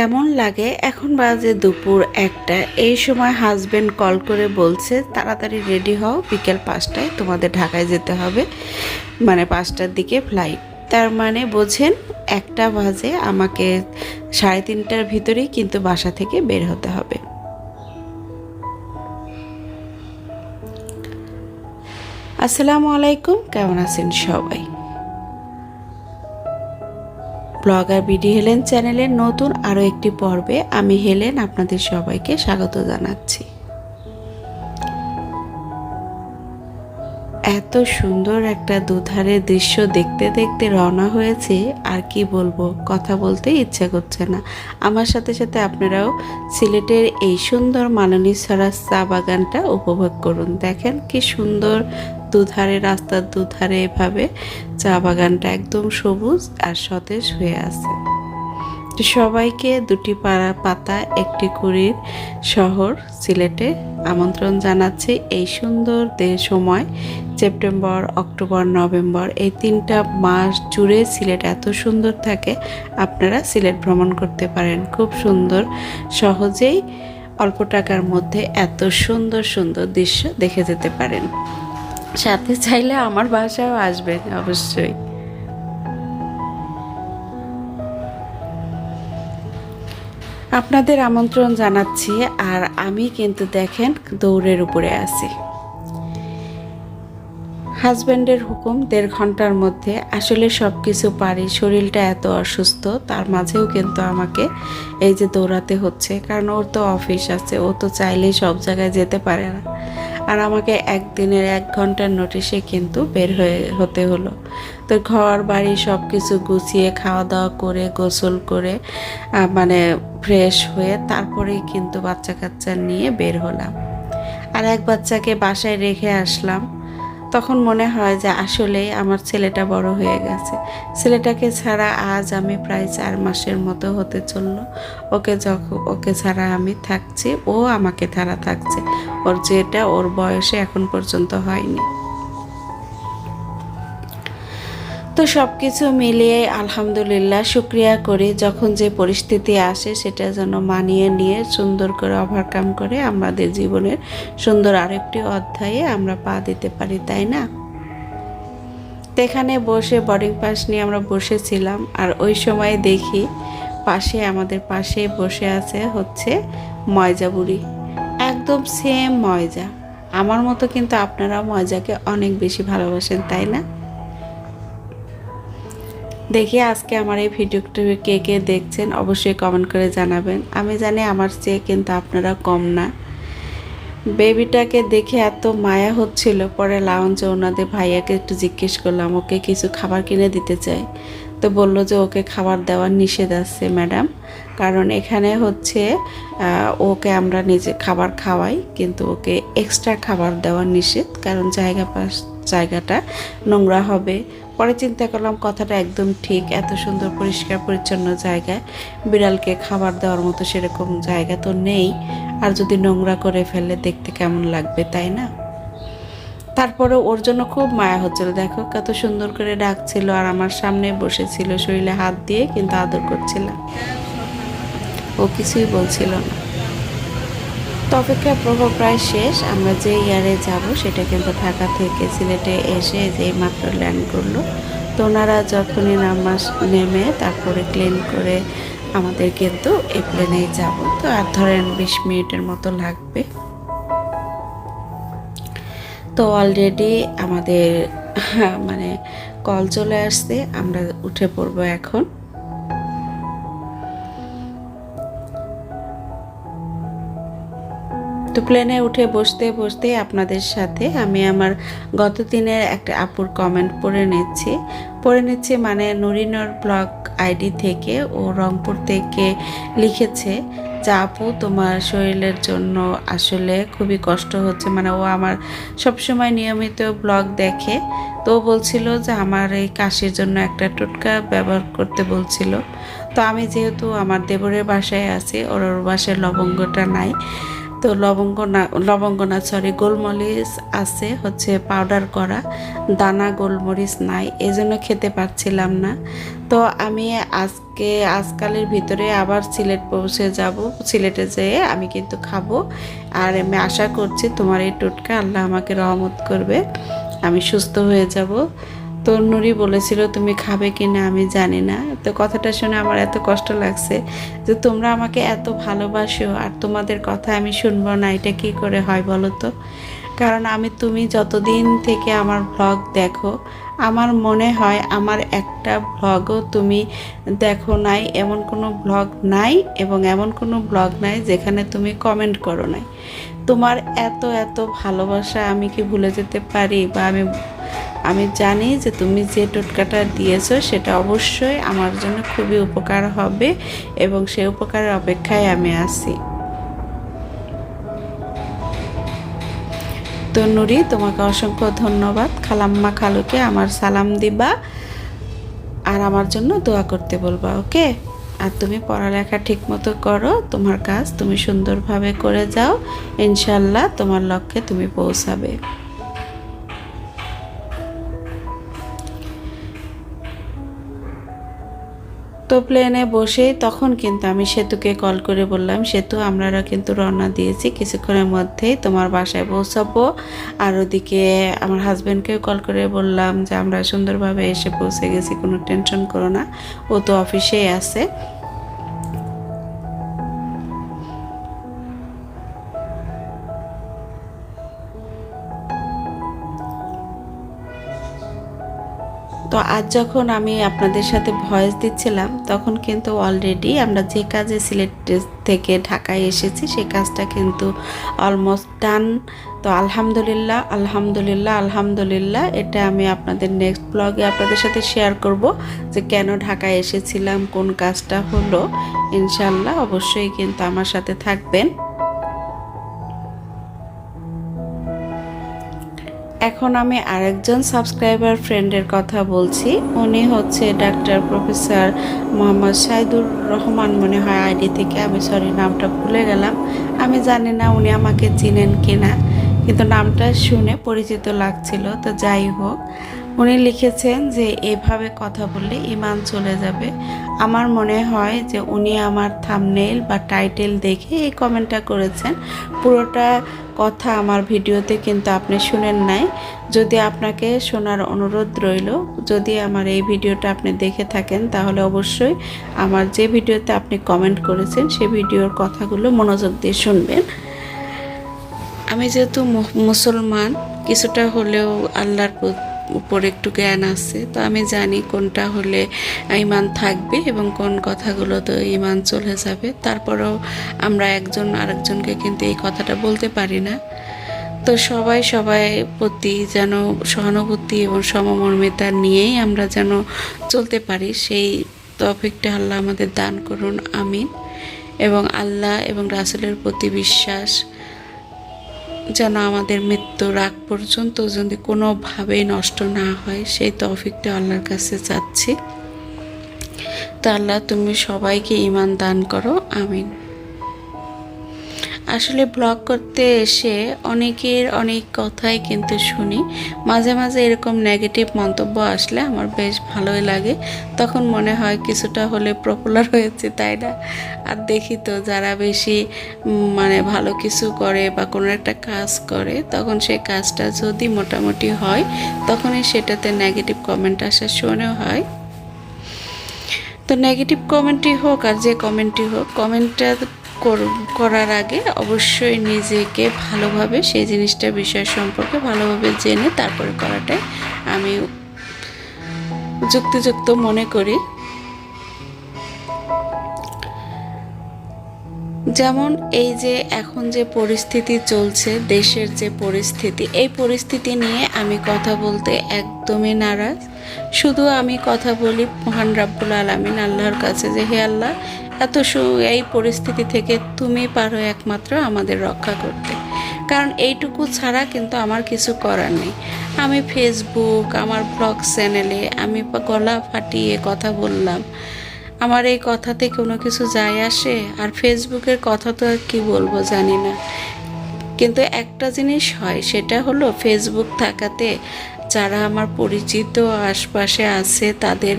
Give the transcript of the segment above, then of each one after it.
কেমন লাগে? এখন বাজে দুপুর একটা। এই সময় হাজবেন্ড কল করে বলছে, তাড়াতাড়ি রেডি হও, বিকেল পাঁচটায় তোমাদের ঢাকায় যেতে হবে। মানে পাঁচটার দিকে ফ্লাইট তার মানে বোঝেন, একটা বাজে আমাকে সাড়ে তিনটার ভিতরেই কিন্তু বাসা থেকে বের হতে হবে। আসসালামু আলাইকুম, কেমন আছেন সবাই? ব্লগার বিডি হেলেন চ্যানেলের নতুন আরও একটি পর্বে আমি হেলেন আপনাদের সবাইকে স্বাগত জানাচ্ছি। এত সুন্দর একটা দুধারের দৃশ্য দেখতে দেখতে রওনা হয়েছে, আর কি বলব, কথা বলতে ইচ্ছা করছে না। আমার সাথে সাথে আপনারাও সিলেটের এই সুন্দর মাননী ছড়া চা বাগানটা উপভোগ করুন। দেখেন কি সুন্দর দুধারে, রাস্তার দুধারে এভাবে চা বাগানটা একদম সবুজ আর সতেজ হয়ে আছে। সবাইকে দুটি পাড়া পাতা, একটি কুড়ির শহর সিলেটে আমন্ত্রণ জানাচ্ছি এই সুন্দর সময় সেপ্টেম্বর, অক্টোবর, নভেম্বর, এই তিনটা মাস জুড়ে সিলেট এত সুন্দর থাকে, আপনারা সিলেট ভ্রমণ করতে পারেন। খুব সুন্দর, সহজেই অল্প টাকার মধ্যে এত সুন্দর সুন্দর দৃশ্য দেখে যেতে পারেন। সাথে চাইলে আমার বাসাও আসবেন অবশ্যই। আপনাদের আমন্ত্রণ জানাচ্ছি, আর আমি কিন্তু দেখেন দৌড়ের উপরে আছি। হাজব্যান্ডের হুকুম দেড় ঘণ্টার মধ্যে। আসলে সব কিছু পারি, শরীরটা এত অসুস্থ, তার মাঝেও কিন্তু আমাকে এই যে দৌড়াতে হচ্ছে, কারণ ওর তো অফিস আছে, ও তো চাইলেই সব জায়গায় যেতে পারে না। আর আমাকে একদিনের এক ঘণ্টার নোটিশে কিন্তু বের হয়ে, হতে হলো। তো ঘর, বাড়ি সব কিছু গুছিয়ে খাওয়া দাওয়া করে, গোসল করে মানে ফ্রেশ হয়ে তারপরেই কিন্তু বাচ্চা কাচ্চা নিয়ে বের হলাম। আর এক বাচ্চাকে বাসায় রেখে আসলাম। তখন মনে হয় যে আসলে আমার ছেলেটা বড় হয়ে গেছে। ছেলেটাকে ছাড়া আজ আমি প্রায় চার মাসের মতো হতে চলল। ওকে যখন ওকে ছাড়া আমি থাকছি, ও আমাকে ছাড়া থাকছে। ওর যেটা, ওর বয়সে এখন পর্যন্ত হয়নি। তো সব কিছু মিলিয়ে আলহামদুলিল্লাহ শুক্রিয়া করি যখন যে পরিস্থিতি আসে সেটা যেন মানিয়ে নিয়ে সুন্দর করে ওভারকাম করে আমাদের জীবনের সুন্দর আরেকটি অধ্যায়ে আমরা পা দিতে পারি, তাই না? এখানে বসে বোর্ডিং পাস নিয়ে আমরা বসেছিলাম আর ওই সময় দেখি পাশে, আমাদের পাশে বসে আছে হচ্ছে ময়জা বুড়ি। একদম সেম ময়জা। আমার মতো কিন্তু আপনারা ময়জাকে অনেক বেশি ভালোবাসেন, তাই না? দেখি আজকে আমার এই ভিডিওটা কে কে দেখছেন অবশ্যই কমেন্ট করে জানাবেন। আমি জানি আমার চেয়ে কিন্তু আপনারা কম না। বেবিটাকে দেখে এত মায়া হচ্ছিল, পরে লাউঞ্জে ওনাদের ভাইয়াকে একটু জিজ্ঞেস করলাম, ওকে কিছু খাবার কিনে দিতে চাই? তো বলল যে, ওকে খাবার দেওয়ার নিষেধ আছে ম্যাডাম। কারণ এখানে হচ্ছে ওকে আমরা নিজে খাবার খাওয়াই, কিন্তু ওকে এক্সট্রা খাবার দেওয়ার নিষেধ। কারণ জায়গা পাশ জায়গাটা নোংরা হবে। পরে চিন্তা করলাম কথাটা একদম ঠিক, এত সুন্দর, পরিষ্কার, পরিচ্ছন্ন জায়গায়। বিড়ালকে খাবার দেওয়ার মতো সেরকম জায়গা তো নেই। আর যদি নোংরা করে ফেলে, দেখতে কেমন লাগবে, তাই না? তারপরে ওর জন্য খুব মায়া হচ্ছিল। দেখো, কত সুন্দর করে ডাকছিল আর আমার সামনে বসেছিল, শরীরে হাত দিয়ে, কিন্তু আদর করছিলাম ও কিছুই বলছিল না। তো অপেক্ষার প্রভাব প্রায় শেষ। আমরা যে ইয়ারে যাব, সেটা কিন্তু ঢাকা থেকে সিলেটে এসে যে মাত্র ল্যান্ড করল। তো ওনারা যখনই নামাজ নেমে তারপরে ক্লিন করে আমাদের কিন্তু এই প্লেনেই যাব। তো আর ধরেন বিশ মিনিটের মতো লাগবে। তো অলরেডি আমাদের মানে কল চলে আসছে। আমরা উঠে পড়ব এখন। তো প্লেনে উঠে বসতে বসতে আপনাদের সাথে আমি আমার গত দিনের একটা আপুর কমেন্ট পড়ে নিচ্ছি। পড়ে নিচ্ছি মানে নুরিনর ব্লগ আইডি থেকে, ও রংপুর থেকে লিখেছে যে, আপু, তোমার শরীরের জন্য আসলে খুবই কষ্ট হচ্ছে। মানে ও আমার সবসময় নিয়মিত ব্লগ দেখে। তো বলছিল যে, আমার এই কাশির জন্য একটা টোটকা ব্যবহার করতে বলছিল। তো আমি যেহেতু আমার দেবরের বাসায় আছি ওর বাসায় লবঙ্গটা নাই। তো লবঙ্গ না লবঙ্গ না সরি গোলমরিচ আছে, হচ্ছে পাউডার করা, দানা, গোলমরিচ নাই, এজন্য খেতে পারছিলাম না। তো আমি আজকে, আজকালের ভিতরে আবার সিলেট পৌঁছে যাব, সিলেটে যেয়ে আমি কিন্তু খাব। আর আমি আশা করছি তোমার এই টোটকা আল্লাহ আমাকে রহমত করবে, আমি সুস্থ হয়ে যাব। তো নুরি বলেছিল, তুমি খাবে কি না আমি জানি না। তো কথাটা শুনে আমার এত কষ্ট লাগছে যে তোমরা আমাকে এত ভালোবাসো আর তোমাদের কথা আমি শুনব না, এটা কি করে হয় বলো তো? কারণ আমি, তুমি যতদিন থেকে আমার ব্লগ দেখো, আমার মনে হয় আমার একটা ব্লগও তুমি দেখো নাই, এমন কোনো ব্লগ নাই এবং এমন কোনো ব্লগ নাই যেখানে তুমি কমেন্ট করো নাই। তোমার এত এত ভালোবাসা আমি কি ভুলে যেতে পারি বা আমি আমি জানি যে তুমি যে টোটকাটা দিয়েছ সেটা অবশ্যই আমার জন্য খুবই উপকার হবে এবং সেই উপকারের অপেক্ষায় আমি আছি। তো নুরি, তোমাকে অসংখ্য ধন্যবাদ। খালাম্মা খালুকে আমার সালাম দিবা আর আমার জন্য দোয়া করতে বলবা, ওকে? আর তুমি পড়ালেখা ঠিক মতো করো, তোমার কাজ তুমি সুন্দরভাবে করে যাও ইনশাল্লাহ তোমার লক্ষ্যে তুমি পৌঁছাবে। তো প্লেনে বসে তখন কিন্তু আমি সেতুকে কল করে বললাম, সেতু আমরা কিন্তু রওনা দিয়েছি, কিছুক্ষণের মধ্যেই তোমার বাসায় পৌঁছাবো। আর ওদিকে আমার হাজব্যান্ডকেও কল করে বললাম যে, আমরা সুন্দরভাবে এসে পৌঁছে গেছি, কোনো টেনশন করো না। ও তো অফিসেই আছে। তো আজ যখন আমি আপনাদের সাথে ভয়েস দিচ্ছিলাম, তখন কিন্তু অলরেডি আমরা যে কাজে সিলেট থেকে ঢাকায় এসেছি, সেই কাজটা কিন্তু অলমোস্ট ডান তো আলহামদুলিল্লাহ আলহামদুলিল্লাহ আলহামদুলিল্লাহ, এটা আমি আপনাদের নেক্সট ব্লগে আপনাদের সাথে শেয়ার করব যে কেন ঢাকায় এসেছিলাম, কোন কাজটা হলো। ইনশাল্লাহ অবশ্যই কিন্তু আমার সাথে থাকবেন। এখন আমি আরেকজন সাবস্ক্রাইবার ফ্রেন্ডের কথা বলছি। উনি হচ্ছে ডাক্তার প্রফেসর মোহাম্মদ সাইদুর রহমান মনে হয় আইডি থেকে। আমি সরি, নামটা ভুলে গেলাম। আমি জানি না উনি আমাকে চিনেন কিনা, কিন্তু নামটা শুনে পরিচিত লাগছিল। তো যাই হোক উনি লিখেছেন যে, এভাবে কথা বললে ইমান চলে যাবে। আমার মনে হয় যে উনি আমার থামনেল বা টাইটেল দেখে এই কমেন্টটা করেছেন। পুরোটা কথা আমার ভিডিওতে কিন্তু আপনি শুনেন নাই। যদি আপনাকে শোনার অনুরোধ রইল, যদি আমার এই ভিডিওটা আপনি দেখে থাকেন, তাহলে অবশ্যই আমার যে ভিডিওতে আপনি কমেন্ট করেছেন, সে ভিডিওর কথাগুলো মনোযোগ দিয়ে শুনবেন। আমি যেহেতু মুসলমান, কিছুটা হলেও আল্লাহর উপর একটু জ্ঞান আছে, তো আমি জানি কোনটা হলে ইমান থাকবে এবং কোন কথাগুলো তো ইমান চলে যাবে। তারপরেও আমরা একজন আরেকজনকে কিন্তু এই কথাটা বলতে পারি না। তো সবাই সবাই প্রতি যেন সহানুভূতি এবং সমমর্মিতা নিয়েই আমরা যেন চলতে পারি, সেই তফিকটা আল্লাহ আমাদের দান করুন, আমিন। এবং আল্লাহ এবং রাসুলের প্রতি বিশ্বাস যেন আমাদের মৃত্যুর আগ পর্যন্ত যদি কোনোভাবেই নষ্ট না হয়, সেই তফিকটা আল্লাহর কাছে চাচ্ছি। তা আল্লাহ, তুমি সবাইকে ইমান দান করো, আমিন। আসলে ব্লগ করতে এসে অনেকের অনেক কথাই কিন্তু শুনি। মাঝে মাঝে এরকম নেগেটিভ মন্তব্য আসলে আমার বেশ ভালোই লাগে। তখন মনে হয় কিছুটা হলে পপুলার হয়েছে, তাই না? আর দেখি তো যারা বেশি মানে ভালো কিছু করে বা কোনো একটা কাজ করে, তখন সেই কাজটা যদি মোটামুটি হয়, তখনই সেটাতে নেগেটিভ কমেন্ট আসা শুনেও হয়। তো নেগেটিভ কমেন্টই হোক আর যে কমেন্টই হোক কমেন্টটা করার আগে অবশ্যই নিজেকে ভালোভাবে সেই জিনিসটা বিষয় সম্পর্কে ভালোভাবে জেনে তারপরে করাটাই আমি যুক্তিযুক্ত মনে করি। যেমন এই যে এখন যে পরিস্থিতি চলছে, দেশের যে পরিস্থিতি, এই পরিস্থিতি নিয়ে আমি কথা বলতে একদমই নারাজ। শুধু আমি কথা বলি মহান রাব্বুল আলমিন, আল্লাহর কাছে যে, হে আল্লাহ এত এই পরিস্থিতি থেকে তুমি পারো একমাত্র আমাদের রক্ষা করতে। কারণ এইটুকু ছাড়া কিন্তু আমার কিছু করার নেই। আমি ফেসবুক আমার ব্লগ চ্যানেলে আমি গলা ফাটিয়ে কথা বললাম। আমার এই কথাতে কোনো কিছু যায় আসে? আর ফেসবুকের কথা তো আর কী বলব জানি না। কিন্তু একটা জিনিস হয়, সেটা হলো ফেসবুক থাকাতে যারা আমার পরিচিত আশপাশে আছে, তাদের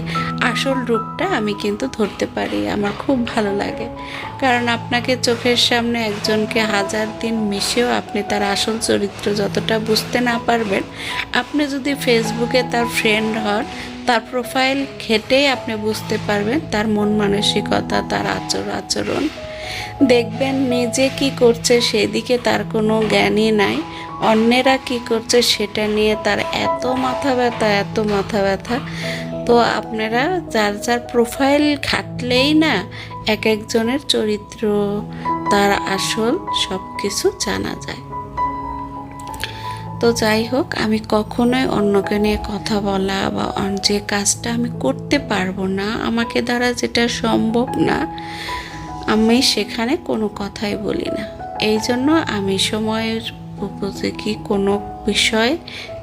আসল রূপটা আমি কিন্তু ধরতে পারি। আমার খুব ভালো লাগে। কারণ আপনাকে চোখের সামনে একজনকে হাজার দিন মিশেও আপনি তার আসল চরিত্র যতটা বুঝতে না পারবেন, আপনি যদি ফেসবুকে তার ফ্রেন্ড হন, তার প্রোফাইল ঘেটেই আপনি বুঝতে পারবেন তার মন মানসিকতা, তার আচর আচরণ। দেখবেন নিজে কি করছে, সেদিকে তার কোনো জ্ঞানই নাই। অন্যেরা কি করছে সেটা নিয়ে তার এত মাথা ব্যথা, এত মাথা ব্যথা। তো আপনারা যার যার প্রোফাইল ঘাটলেই না এক একজনের চরিত্র, তার আসল সব কিছু জানা যায়। তো যাই হোক, আমি কখনোই অন্যকে নিয়ে কথা বলা বা যে কাজটা আমি করতে পারব না, আমাকে দ্বারা যেটা সম্ভব না, আমি সেখানে কোনো কথাই বলি না। এই জন্য আমি সময়ের উপযোগী কোনো বিষয়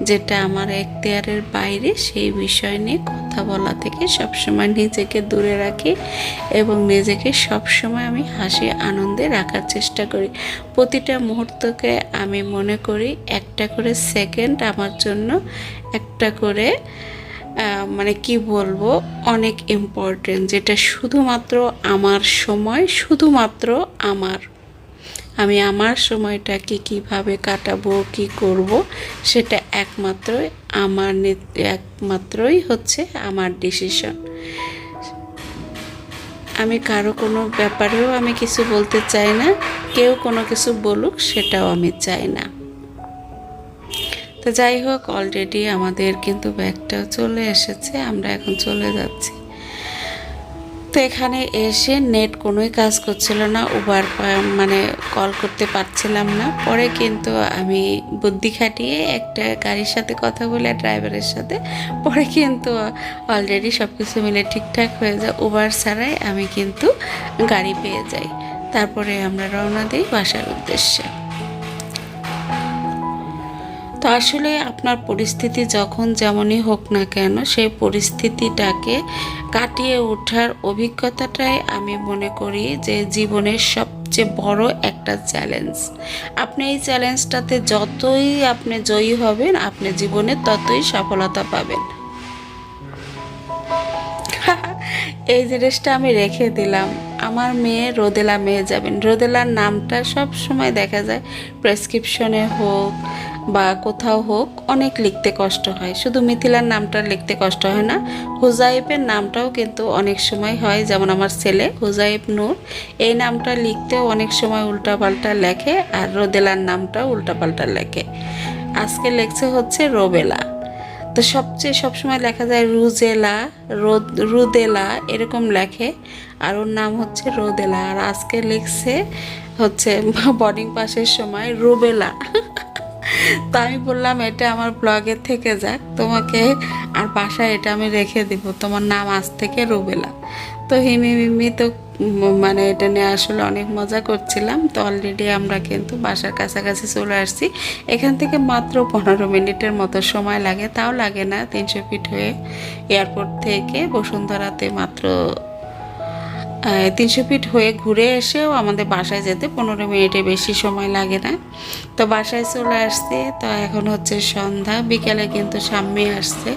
যেটা আমার এখতিয়ারের বাইরে, সেই বিষয় নিয়ে কথা বলা থেকে সবসময় নিজেকে দূরে রাখি এবং নিজেকে সবসময় আমি হাসি আনন্দে রাখার চেষ্টা করি। প্রতিটা মুহূর্তকে আমি মনে করি একটা করে সেকেন্ড আমার জন্য, একটা করে মানে কি বলব, অনেক ইম্পর্টেন্ট যেটা শুধুমাত্র আমার সময়, শুধুমাত্র আমার আমি আমার সময়টাকে কীভাবে কাটাবো, কি করব, সেটা একমাত্রই আমার একমাত্রই হচ্ছে আমার ডিসিশন আমি কারও কোনো ব্যাপারেও আমি কিছু বলতে চাই না, কেউ কোনো কিছু বলুক সেটাও আমি চাই না। তো যাই হোক অলরেডি আমাদের কিন্তু ব্যাগটাও চলে এসেছে, আমরা এখন চলে যাচ্ছি। এখানে এসে নেট কোনোই কাজ করছিল না উবার মানে কল করতে পারছিলাম না। পরে কিন্তু আমি বুদ্ধি খাটিয়ে একটা গাড়ির সাথে কথা বলে ড্রাইভারের সাথে, পরে কিন্তু অলরেডি সব কিছু মিলে ঠিকঠাক হয়ে যায়। উবার ছাড়াই আমি কিন্তু গাড়ি পেয়ে যাই। তারপরে আমরা রওনা দিই বাসার উদ্দেশ্যে। আসলে আপনার পরিস্থিতি যখন যেমনই হোক না কেন, সেই পরিস্থিতিটাকে কাটিয়ে ওঠার অভিজ্ঞতাটাই আমি মনে করি যে জীবনের সবচেয়ে বড় একটা চ্যালেঞ্জ আপনি এই চ্যালেঞ্জটাতে যতই আপনি জয়ী হবেন, আপনি জীবনে ততই সফলতা পাবেন। এই জিনিসটা আমি রেখে দিলাম। আমার মেয়ে রোদেলা মেয়ে যাবেন। রোদেলার নামটা সব সময় দেখা যায় প্রেসক্রিপশনে হোক বা কোথাও হোক, অনেক লিখতে কষ্ট হয়। শুধু মিথিলার নামটা লিখতে কষ্ট হয় না হুজাইবের নামটাও কিন্তু অনেক সময় হয়। যেমন আমার ছেলে হুজাইব নূর, এই নামটা লিখতেও অনেক সময় উল্টাপাল্টা লেখে আর রোদেলার নামটাও উল্টাপাল্টা লেখে। আজকে লেখছে হচ্ছে রোবেলা। তো সবচেয়ে সবসময় লেখা যায় রুজেলা, রোদ, রুদেলা এরকম লেখে আর ওর নাম হচ্ছে রোদেলা। আর আজকে লিখছে হচ্ছে বোর্ডিং পাসের সময় রুবেলা। তো আমি বললাম, এটা আমার ব্লগে থেকে যাক। তোমাকে আর বাসায় এটা আমি রেখে দিব। তোমার নাম আজ থেকে রুবেলা। তো হিমি মিমি তো মানে এটা নিয়ে আসলে অনেক মজা করছিলাম। তো অলরেডি আমরা কিন্তু বাসার কাছাকাছি চলে আসছি। এখান থেকে মাত্র পনেরো মিনিটের মতো সময় লাগে। তাও লাগে না, তিনশো ফিট হয়ে এয়ারপোর্ট থেকে বসুন্ধরাতে মাত্র তিনশো ফিট হয়ে ঘুরে এসেও আমাদের বাসায় যেতে পনেরো মিনিটে বেশি সময় লাগে না। তো বাসায় চলে আসছে, তো এখন হচ্ছে সন্ধ্যা, বিকেলে কিন্তু সাম্মে আসছে।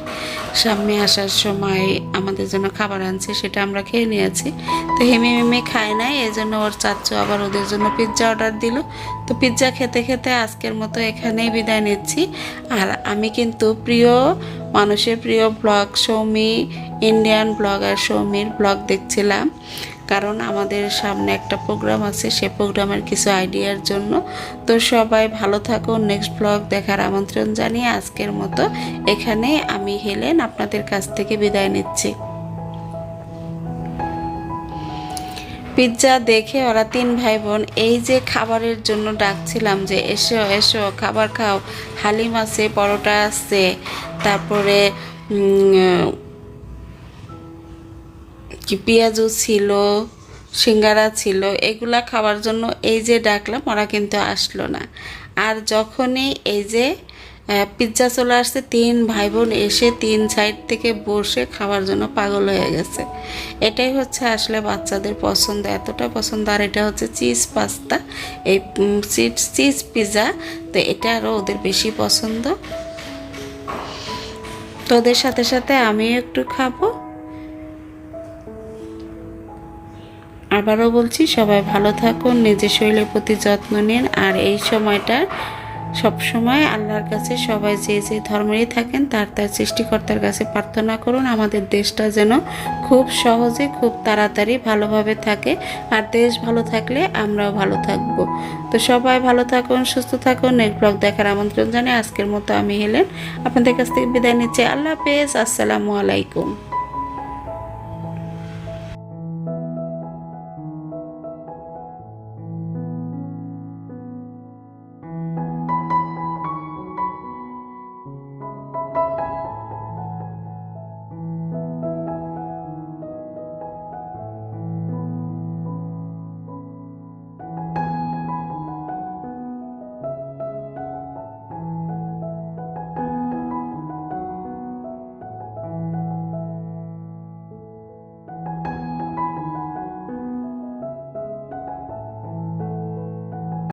সাম্মে আসার সময় আমাদের জন্য খাবার আনছে, সেটা আমরা খেয়ে নিয়েছি। তো হেমে মেমে খায় নাই এই জন্য ওর চাচ্চু আবার ওদের জন্য পিৎজা অর্ডার দিল। তো পিৎজা খেতে খেতে আজকের মতো এখানেই বিদায় নিচ্ছি। আর আমি কিন্তু প্রিয় মানুষের প্রিয় ব্লগ সৌমি ইন্ডিয়ান ব্লগার সৌমির ব্লগ দেখছিলাম। কারণ আমাদের সামনে একটা প্রোগ্রাম আছে, সে প্রোগ্রামের কিছু আইডিয়ার জন্য। তো সবাই ভালো থাকুন নেক্সট ব্লগ দেখার আমন্ত্রণ জানিয়ে আজকের মতো এখানে আমি হেলেন আপনাদের কাছ থেকে বিদায় নিচ্ছি। পিৎজা দেখে ওরা তিন ভাই বোন এই যে খাবারের জন্য ডাকছিলাম যে এসো এসো, খাবার খাও। হালিম আছে, পরোটা আছে, তারপরে পেঁয়াজও ছিল, সিঙ্গারা ছিল, এগুলা খাওয়ার জন্য এই যে ডাকলাম, ওরা কিন্তু আসলো না। আর যখনই এই যে পিৎজা চলে আসছে, তিন ভাই বোন এসে তিন সাইড থেকে বসে খাওয়ার জন্য পাগল হয়ে গেছে। এটাই হচ্ছে আসলে বাচ্চাদের পছন্দ, এতটা পছন্দ। আর এটা হচ্ছে চিজ পাস্তা এই চিজ পিৎজা তো এটা আরও ওদের বেশি পছন্দ। তো ওদের সাথে সাথে আমিও একটু খাব। আবারও বলছি, সবাই ভালো থাকুন, নিজের শরীরের প্রতি যত্ন নিন, আর এই সময়টা সব সময় আল্লাহর কাছে সবাই যে যে ধর্মেরই থাকেন, তার তার সৃষ্টিকর্তার কাছে প্রার্থনা করুন, আমাদের দেশটা যেন খুব সহজে, খুব তাড়াতাড়ি ভালোভাবে থাকে, আর দেশ ভালো থাকলে আমরাও ভালো থাকব। তো সবাই ভালো থাকুন, সুস্থ থাকুন, নেক্সট ব্লগ দেখার আমন্ত্রণ জানিয়ে আজকের মতো আমি হেলেন। আপনাদের কাছ থেকে বিদায় নিচ্ছি। আল্লাহ হাফেজ। আসসালামু আলাইকুম।